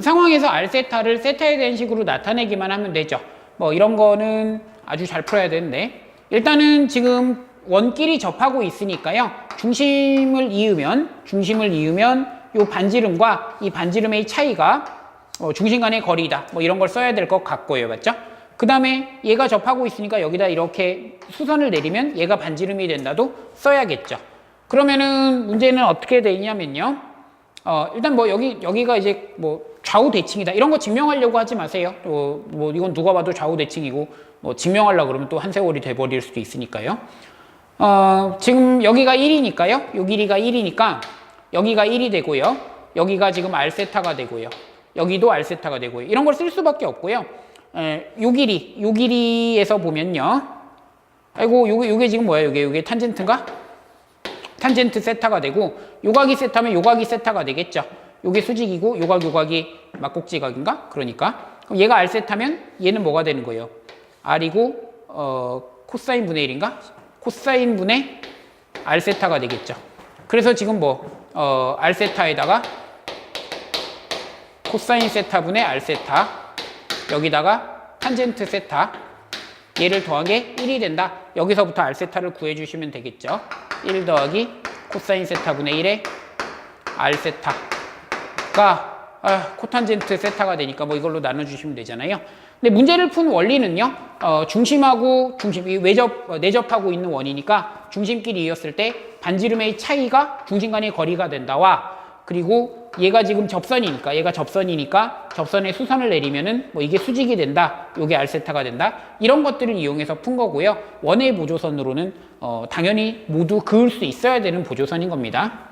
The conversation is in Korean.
상황에서 알세타를 세타에 대한 식으로 나타내기만 하면 되죠. 뭐 이런 거는 아주 잘 풀어야 되는데 일단은 지금 원끼리 접하고 있으니까요. 중심을 이으면 중심을 이으면 요 반지름과 이 반지름의 차이가 어, 중심 간의 거리다. 뭐 이런 걸 써야 될 것 같고요. 맞죠? 그 다음에 얘가 접하고 있으니까 여기다 이렇게 수선을 내리면 얘가 반지름이 된다도 써야겠죠. 그러면은 문제는 어떻게 되냐면요. 어, 일단 뭐 여기, 여기가 이제 뭐 좌우 대칭이다. 이런 거 증명하려고 하지 마세요. 또뭐 이건 누가 봐도 좌우 대칭이고 뭐 증명하려고 그러면 또 한 세월이 돼버릴 수도 있으니까요. 어, 지금 여기가 1이니까요. 요 길이가 1이니까 여기가 1이 되고요. 여기가 지금 알세타가 되고요. 여기도 알세타가 되고요. 이런 걸 쓸 수밖에 없고요. 에, 요 길이, 요 길이에서 보면요. 아이고, 요게, 요게 지금 뭐야? 요게, 요게 탄젠트인가? 탄젠트 세타가 되고, 요각이 세타면 요각이 세타가 되겠죠. 요게 수직이고, 요각, 요각이 막곡지각인가? 그러니까. 그럼 얘가 알세타면 얘는 뭐가 되는 거예요? R이고, 어, 코사인 분의 1인가? 코사인 분의 알세타가 되겠죠. 그래서 지금 뭐, 어, 알세타에다가 코사인 세타 분의 알세타, 여기다가 탄젠트 세타, 얘를 더하게 1이 된다. 여기서부터 알세타를 구해주시면 되겠죠. 1 더하기 코사인 세타분의 1의 알세타 가 아, 코탄젠트 세타가 되니까 뭐 이걸로 나눠주시면 되잖아요. 근데 문제를 푼 원리는요. 어, 중심하고 중심, 이 외접, 어, 내접하고 있는 원이니까 중심끼리 이었을 때 반지름의 차이가 중심 간의 거리가 된다와 그리고 얘가 지금 접선이니까 얘가 접선이니까 접선에 수선을 내리면은 뭐 이게 수직이 된다 요게 알세타가 된다 이런 것들을 이용해서 푼 거고요 원의 보조선으로는 어, 당연히 모두 그을 수 있어야 되는 보조선인 겁니다